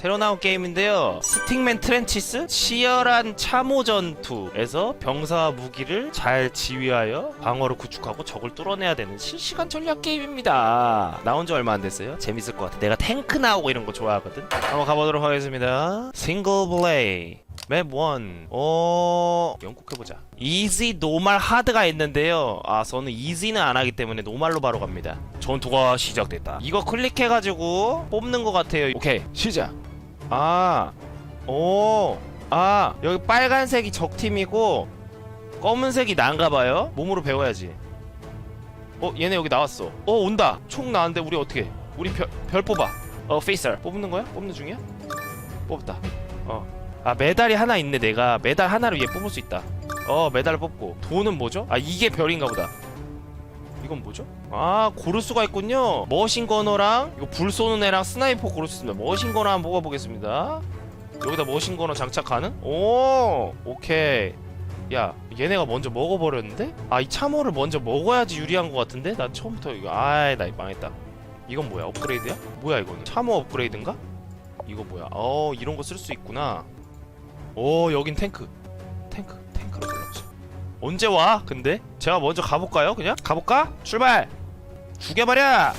새로 나온 게임인데요 스틱맨 트렌치스 치열한 참호 전투에서 병사와 무기를 잘 지휘하여 방어를 구축하고 적을 뚫어내야 되는 실시간 전략 게임입니다 나온 지 얼마 안 됐어요 재밌을 것 같아 내가 탱크 나오고 이런 거 좋아하거든 한번 가보도록 하겠습니다 싱글 플레이 맵 1. 어, 영국해보자. 이지, 노말, 하드가 있는데요. 아, 저는 이지는 안 하기 때문에 노말로 바로 갑니다. 전투가 시작됐다. 이거 클릭해가지고 뽑는 것 같아요. 오케이, 시작. 아, 오, 아, 여기 빨간색이 적팀이고, 검은색이 난가봐요. 몸으로 배워야지. 어, 얘네 여기 나왔어. 어, 온다. 총 나왔는데 우리 어떻게? 우리 별, 별 뽑아. 어, 페이서. 뽑는 거야? 뽑는 중이야? 뽑았다. 어. 아 메달이 하나 있네 내가 메달 하나로 얘 뽑을 수 있다 어 메달을 뽑고 돈은 뭐죠? 아 이게 별인가 보다 이건 뭐죠? 아 고를 수가 있군요 머신거너랑 이거 불 쏘는 애랑 스나이퍼 고를 수 있습니다 머신거너 한번 뽑아보겠습니다 여기다 머신거너 장착 가능? 오 오케이 야 얘네가 먼저 먹어버렸는데? 아 이 참호를 먼저 먹어야지 유리한 것 같은데? 난 처음부터 이거 아이 나 망했다 이건 뭐야 업그레이드야? 뭐야 이거는 참호 업그레이드인가? 이거 뭐야 어 이런 거 쓸 수 있구나 오 여긴 탱크 언제 와? 근데? 제가 먼저 가볼까요 그냥? 가볼까? 출발! 죽여버려!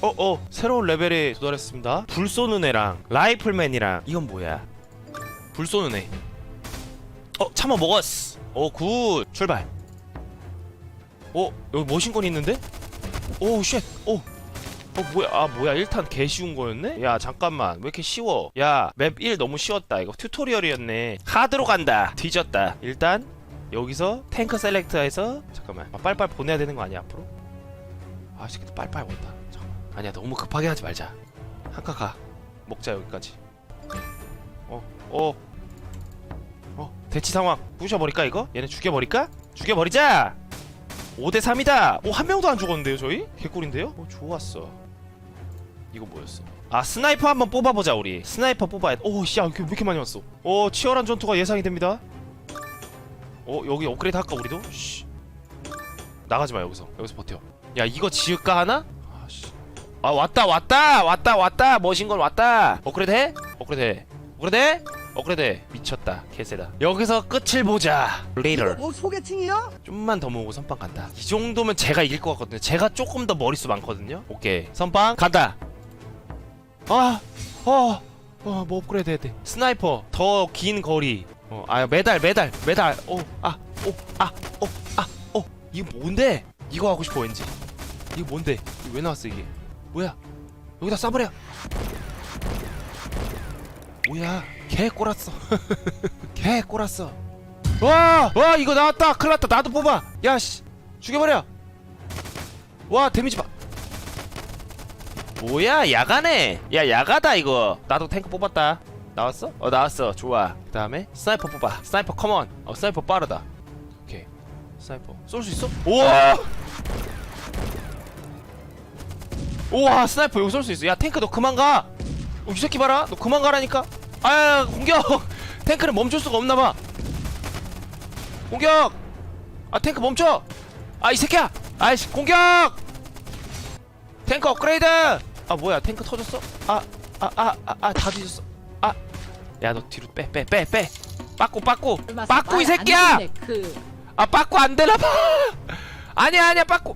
어어 새로운 레벨에 도달했습니다. 불 쏘는 애랑 라이플맨이랑. 이건 뭐야? 불 쏘는 애어 참아 먹었어 오굿. 출발. 어 여기 머신건 있는데? 오쉣오. 어 뭐야? 아 뭐야? 일단 개 쉬운 거였네? 야 잠깐만. 왜 이렇게 쉬워? 야 맵 1 너무 쉬웠다. 이거 튜토리얼이었네. 하드로 간다. 뒤졌다. 일단 여기서 탱크 셀렉터에서 잠깐만 아, 빨빨 보내야 되는 거 아니야 앞으로? 아 새끼들 빨빨 온다 잠깐만 아니야 너무 급하게 하지 말자 한카 가 먹자 여기까지 어어 어 어, 대치 상황 부셔버릴까 이거? 얘네 죽여버릴까? 죽여버리자 5대 3이다. 오, 한 명도 안 죽었는데요, 저희? 개꿀인데요? 오, 좋았어. 이거 뭐였어? 아, 스나이퍼 한번 뽑아보자, 우리. 스나이퍼 뽑아야 돼. 오, 씨, 야, 이렇게 왜 이렇게 많이 왔어? 오, 치열한 전투가 예상이 됩니다. 어, 여기 업그레이드 할까, 우리도? 씨. 나가지 마, 여기서. 여기서 버텨. 야, 이거 지을까 하나? 아, 씨. 아, 왔다, 왔다! 왔다, 왔다! 머신건 왔다! 업그레이드 해? 업그레이드 해. 업그레이드 해? 업그레이드 해. 미쳤다. 개세다. 여기서 끝을 보자. 레이더. 뭐 소개팅이야? 좀만 더 모으고 선빵 간다 이 정도면 제가 이길 것 같거든요 제가 조금 더 머릿수 많거든요 오케이 선빵 간다 아, 어, 어, 뭐 업그레이드 해야 돼 스나이퍼 더 긴 거리 어, 아 메달 메달 메달. 어, 아, 오, 아, 오, 아, 어, 이거 뭔데? 이거 하고 싶어 왠지. 이거 뭔데? 이거 왜 나왔어 이게? 뭐야? 여기다 쏴버려. 뭐야? 개 꼬랐어. 개 꼬랐어. 와! 와 이거 나왔다. 큰일 났다. 나도 뽑아. 야 씨. 죽여버려. 와 데미지 봐. 뭐야 야가네 야 야가다 이거. 나도 탱크 뽑았다 나왔어? 어 나왔어 좋아 그 다음에 스나이퍼 뽑아 스나이퍼 컴온 어 스나이퍼 빠르다 오케이 스나이퍼 쏠 수 있어? 우와 우와 스나이퍼 여기 쏠 수 있어 야 탱크 너 그만 가 어, 이 새끼 봐라 너 그만 가라니까 아 공격 탱크는 멈출 수가 없나봐 공격! 아 탱크 멈춰! 아 이 새끼야! 아이씨 공격! 탱크 업그레이드! 아 뭐야 탱크 터졌어? 아 아 아아아다 뒤졌어 아 야 너 뒤로 빼 빼 빼 빼. 빠꾸 빠꾸. 빠꾸 이 새끼야! 그. 아 빠꾸 안 되나 봐. 아니야 아니야 빠꾸.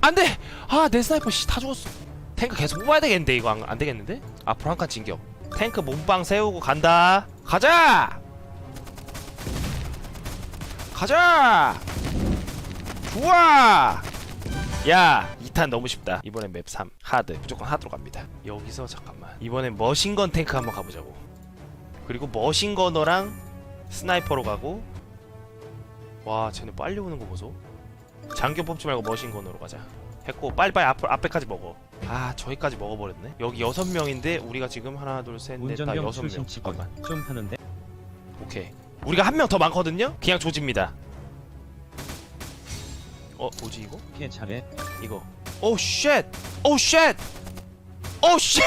안돼. 아 내 스나이퍼 씨다 죽었어. 탱크 계속 뽑아야 되겠는데 이거 안, 안 되겠는데? 앞으로 한 칸 진격 탱크 몸빵 세우고 간다. 가자! 가자! 좋아! 야 2탄 너무 쉽다. 이번엔 맵 3 하드. 무조건 하드로 갑니다. 여기서 잠깐만. 이번엔 머신건 탱크 한번 가보자고. 그리고 머신거너랑 스나이퍼로 가고. 와 쟤네 빨리 오는 거 보소. 장교 뽑지 말고 머신건으로 가자. 했고 빨리빨리 앞, 앞에까지 먹어. 아 저기까지 먹어버렸네. 여기 여섯 명인데 우리가 지금 하나 둘셋넷다 여섯 명. 잠깐만. 좀 하는데? 오케이. 우리가 한 명 더 많거든요? 그냥 조집니다. 어 뭐지 이거? 걔 잘해. 이거 오 쉣 오 쉣 오 쉣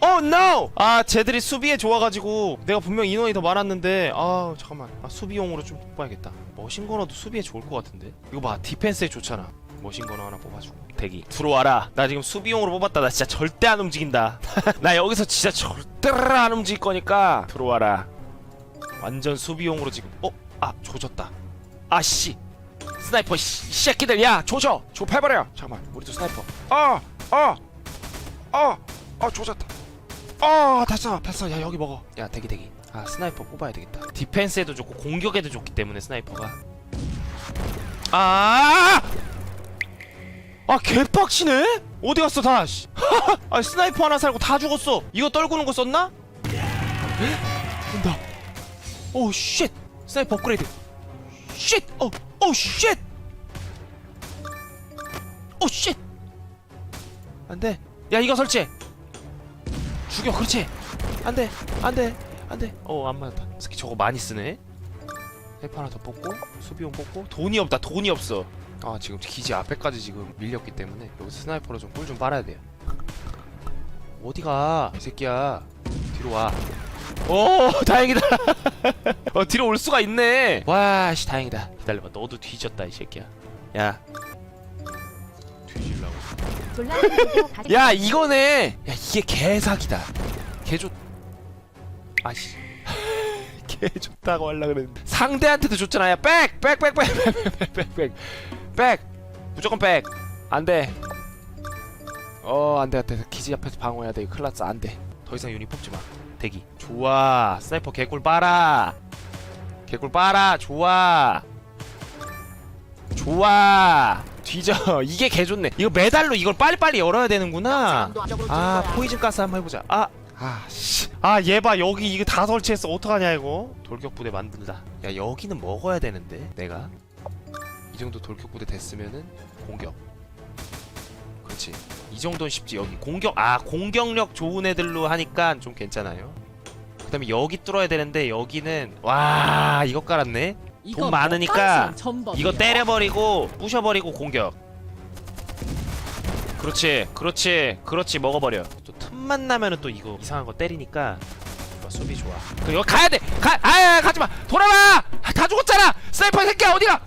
오 노! 아 쟤들이 수비에 좋아가지고 내가 분명 인원이 더 많았는데 아 잠깐만. 아, 수비용으로 좀 뽑아야겠다. 머신거너도 수비에 좋을 것 같은데? 이거 봐 디펜스에 좋잖아. 머신건어 하나 뽑아주고. 대기. 들어와라. 나 지금 수비용으로 뽑았다. 나 진짜 절대 안 움직인다. 나 여기서 진짜 절대로 안 움직일 거니까. 들어와라. 완전 수비용으로 지금. 어? 아 조졌다. 아씨 스나이퍼 씨, 이 새끼들 야 조져 조패버려 잠깐만 우리도 스나이퍼 어어어어 조졌다 어 됐어 됐어 야 여기 먹어 야 대기 대기 아 스나이퍼 뽑아야 되겠다 디펜스에도 좋고 공격에도 좋기 때문에 스나이퍼가 아! 아 개빡치네? 어디 갔어 다? 씨. 아 스나이퍼 하나 살고 다 죽었어. 이거 떨구는 거 썼나? 에? 온다. 오 쉣. 스나이퍼 업그레이드. 쉣. 어. 오 쉣. 오 쉣. 안돼. 야 이거 설치해. 죽여 그렇지. 안돼. 안돼. 안돼. 어 안 맞았다. 스키 저거 많이 쓰네. 헬프 하나 더 뽑고 수비용 뽑고 돈이 없다 돈이 없어 아 지금 기지 앞에까지 지금 밀렸기 때문에 여기서 스나이퍼로 좀 꿀 좀 빨아야 돼요 어디가 이 새끼야 뒤로 와 오 다행이다. 어 뒤로 올 수가 있네. 와씨 다행이다. 기다려봐. 너도 뒤졌다 이 새끼야. 야. 뒤질라고. 야 이거네. 야 이게 개사기다. 개좋 아씨. 개 좋다고 하려 그랬는데. 상대한테도 좋잖아. 야백백백백백백백백! 무조건 백. 안돼. 어 안돼 안돼. 기지 앞에서 방어해야 돼. 큰일 났어. 안돼. 더 이상 유닛 뽑지 마 대기. 좋아. 스나이퍼 개꿀 빨아. 개꿀 빨아. 좋아. 좋아. 뒤져. 이게 개 좋네. 이거 메달로 이걸 빨리빨리 열어야 되는구나. 아 포이즌 가스 한번 해보자. 아 아씨. 아 얘 봐. 여기 이거 다 설치했어. 어떡하냐 이거? 돌격부대 만든다. 야 여기는 먹어야 되는데 내가. 이 정도 돌격부대 됐으면은 공격. 그렇지 이 정도는 쉽지. 여기 공격 아 공격력 좋은 애들로 하니까 좀 괜찮아요. 그 다음에 여기 뚫어야 되는데 여기는 와 이거 깔았네. 돈 많으니까 이거 때려버리고 부셔버리고 공격. 그렇지 그렇지 그렇지. 먹어버려. 또 틈만 나면은 또 이거 이상한 거 때리니까 어, 수비 좋아. 그 여기 가야 돼 가 아야 가지마! 돌아와! 아, 다 죽었잖아! 스나이퍼 새끼야 어디가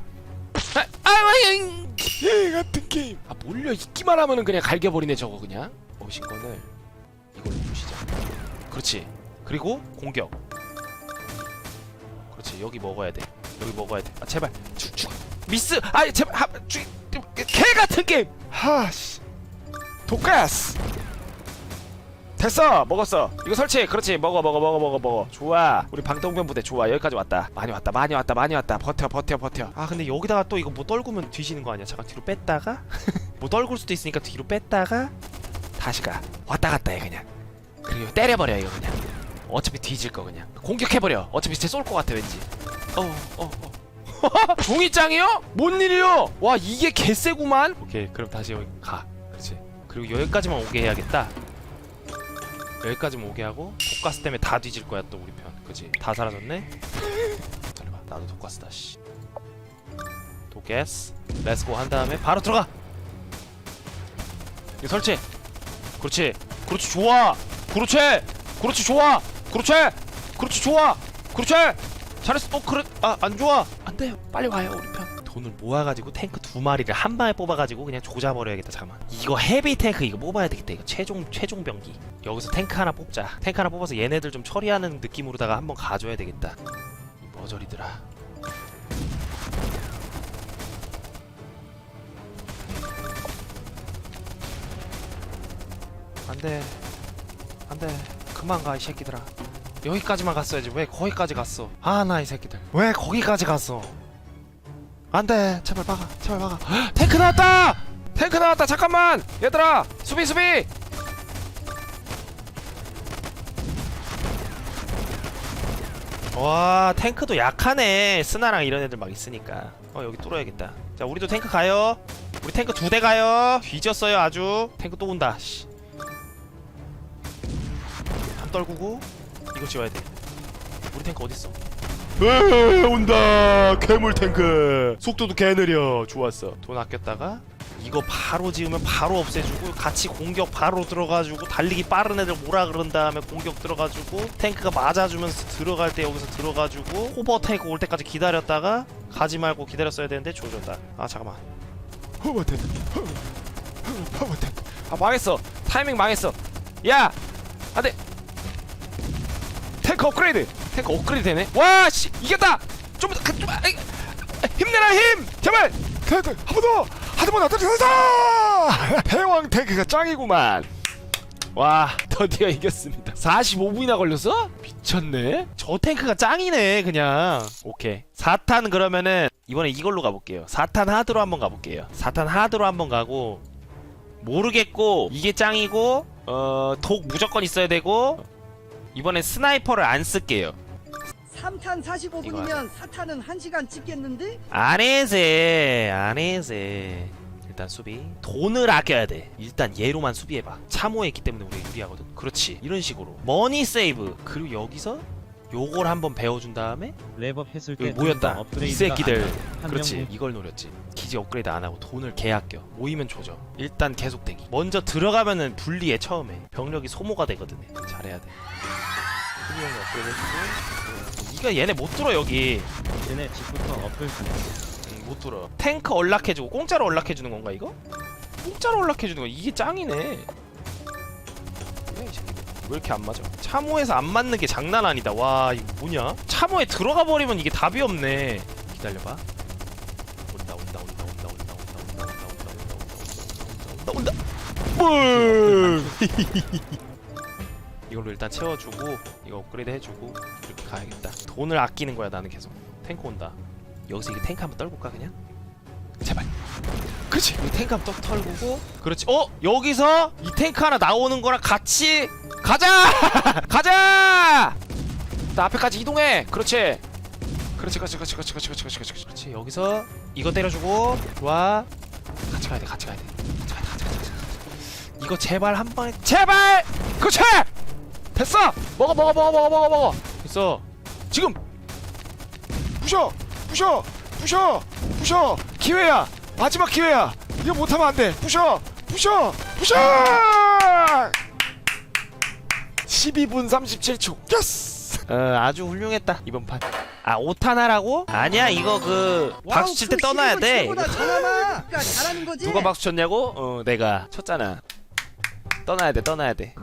아, 아유 개 같은 게임. 아 몰려. 있기만 하면은 그냥 갈겨버리네 저거 그냥. 어신건을 이걸로 부시자 그렇지. 그리고 공격. 그렇지. 여기 먹어야 돼. 여기 먹어야 돼 아 제발. 죽죽 미스. 아 제발. 하, 죽, 개 같은 게임. 하씨. 독가스 됐어 먹었어. 이거 설치. 그렇지. 먹어 먹어 먹어 먹어 먹어. 좋아. 우리 방통변 부대 좋아. 여기까지 왔다. 많이 왔다 많이 왔다 많이 왔다. 버텨 버텨 버텨. 아 근데 여기다가 또 이거 뭐 떨구면 뒤지는 거 아니야? 잠깐 뒤로 뺐다가? 뭐 떨굴 수도 있으니까 뒤로 뺐다가? 다시 가. 왔다 갔다 해 그냥. 그리고 때려버려 이거 그냥. 어차피 뒤질 거 그냥. 공격해버려. 어차피 쟤쏠것 같아 왠지. 어어 어. 종이장이요? 뭔 일이요? 와 이게 개쎄구만. 오케이 그럼 다시 여기 가. 그렇지. 그리고 여기까지만 오게 해야겠다 여기까지만 오게 하고 독가스 때문에 다 뒤질 거야 또 우리 편. 그지? 다 사라졌네? 기다려봐. 나도 독가스다 씨. 독가스. 렛츠고 한 다음에 바로 들어가! 이거 설치! 그렇지. 그렇지 좋아! 그렇지! 그렇지 좋아! 그렇지! 그렇지 좋아! 그렇지! 잘했어. 어 그래. 아 안 좋아. 안돼 빨리 와요 우리 편 돈을 모아가지고 탱크 두 마리를 한 방에 뽑아가지고 그냥 조져버려야겠다 잠깐만. 이거 헤비 탱크 이거 뽑아야 되겠다 이거. 최종 최종 병기. 여기서 탱크 하나 뽑자. 탱크 하나 뽑아서 얘네들 좀 처리하는 느낌으로다가 한번 가줘야 되겠다. 이 머저리들아. 안돼. 안돼. 그만 가 이 새끼들아. 여기까지만 갔어야지. 왜 거기까지 갔어? 아 나 이 새끼들. 왜 거기까지 갔어 안돼 제발 막아 제발 막아. 헉, 탱크 나왔다! 탱크 나왔다 잠깐만! 얘들아 수비 수비! 와 탱크도 약하네. 스나랑 이런 애들 막 있으니까. 어 여기 뚫어야겠다. 자 우리도 탱크 가요. 우리 탱크 두 대 가요. 뒤졌어요 아주. 탱크 또 온다 씨. 한 떨구고 이거 지워야 돼. 우리 탱크 어딨어 으 온다. 괴물 탱크. 속도도 개 느려. 좋았어. 돈 아꼈다가 이거 바로 지으면 바로 없애주고 같이 공격 바로 들어가지고 달리기 빠른 애들 뭐라 그런 다음에 공격 들어가지고 탱크가 맞아주면서 들어갈 때 여기서 들어가지고 호버 탱크 올 때까지 기다렸다가 가지 말고 기다렸어야 되는데 조졌다. 아 잠깐만. 허버텐 허버텐 아 망했어. 타이밍 망했어. 야! 안돼. 탱크 업그레이드 탱크 업그레이드 되네. 와 씨 이겼다! 좀, 더, 좀 아, 아, 힘내라 힘! 제발! 탱크 한 번더! 한번 나타내서 대왕 탱크가 짱이구만. 와 드디어 이겼습니다. 45분이나 걸렸어? 미쳤네. 저 탱크가 짱이네 그냥. 오케이. 4탄 그러면은 이번에 이걸로 가볼게요. 4탄 하드로 한번 가볼게요. 4탄 하드로 한번 가고 모르겠고 이게 짱이고 어 독 무조건 있어야 되고 이번엔 스나이퍼를 안 쓸게요 3탄 이거 45분이면 4탄은 1시간 찍겠는데? 안 해세 안 해세. 일단 수비. 돈을 아껴야 돼. 일단 얘로만 수비해봐. 참호에 있기 때문에 우리가 유리하거든. 그렇지. 이런 식으로. 머니 세이브. 그리고 여기서 요걸 한번 배워준 다음에 랩업 했을 때 여기 모였다. 이 새끼들. 그렇지. 명 이걸 노렸지. 기지 업그레이드 안 하고 돈을 개 아껴. 모이면 조져. 일단 계속 대기. 먼저 들어가면은 불리해 처음에. 병력이 소모가 되거든. 잘해야 돼 수비형 업그레이드 이가 얘네 못 들어 여기 쟤네 집부터 업글 중 음, 못 들어. 탱크 언락해주고 공짜로 언락해주는 건가 이거? 공짜로 언락해주는 거 이게 짱이네. 왜 이렇게 안 맞아? 참호에서 안 맞는 게 장난 아니다. 와 이거 뭐냐? 참호에 들어가 버리면 이게 답이 없네. 기다려봐. 온다 온다 온다 온다 온다 온다 온다 온다 온다 온다 온다 온다 온다 온다 뭘? 이걸로 일단 채워주고 이거 업그레이드 해주고 이렇게 가야겠다. 돈을 아끼는 거야 나는 계속. 탱크 온다. 여기서 이게 탱크 한번 떨굴까 그냥? 제발 그렇지 이 탱크 한번 떡 털고 그렇지 어? 여기서 이 탱크 하나 나오는 거랑 같이 가자! 가자! 나 앞에까지 이동해 그렇지 그렇지 그렇지 그렇지 그렇지 그렇지 그렇지 그렇지 그렇지 여기서 이거 때려주고 좋아 같이 가야 돼 같이 가야 돼 같이 가야 돼 같이 가야 돼 이거 제발 한 번에 제발 그렇지 됐어! 먹어 먹어 먹어 먹어 먹어 먹어. 됐어. 지금! 부셔! 부셔! 부셔! 부셔! 기회야. 마지막 기회야. 이거 못하면 안돼. 부셔! 부셔! 부셔! 12분 37초. 예스! 어 아주 훌륭했다 이번 판아 5탄 하라고? 아니야 이거 그 박수 칠 때 떠나야 돼. 잘하는 거지? 누가 박수 쳤냐고? 어 내가 쳤잖아. 떠나야 돼 떠나야 돼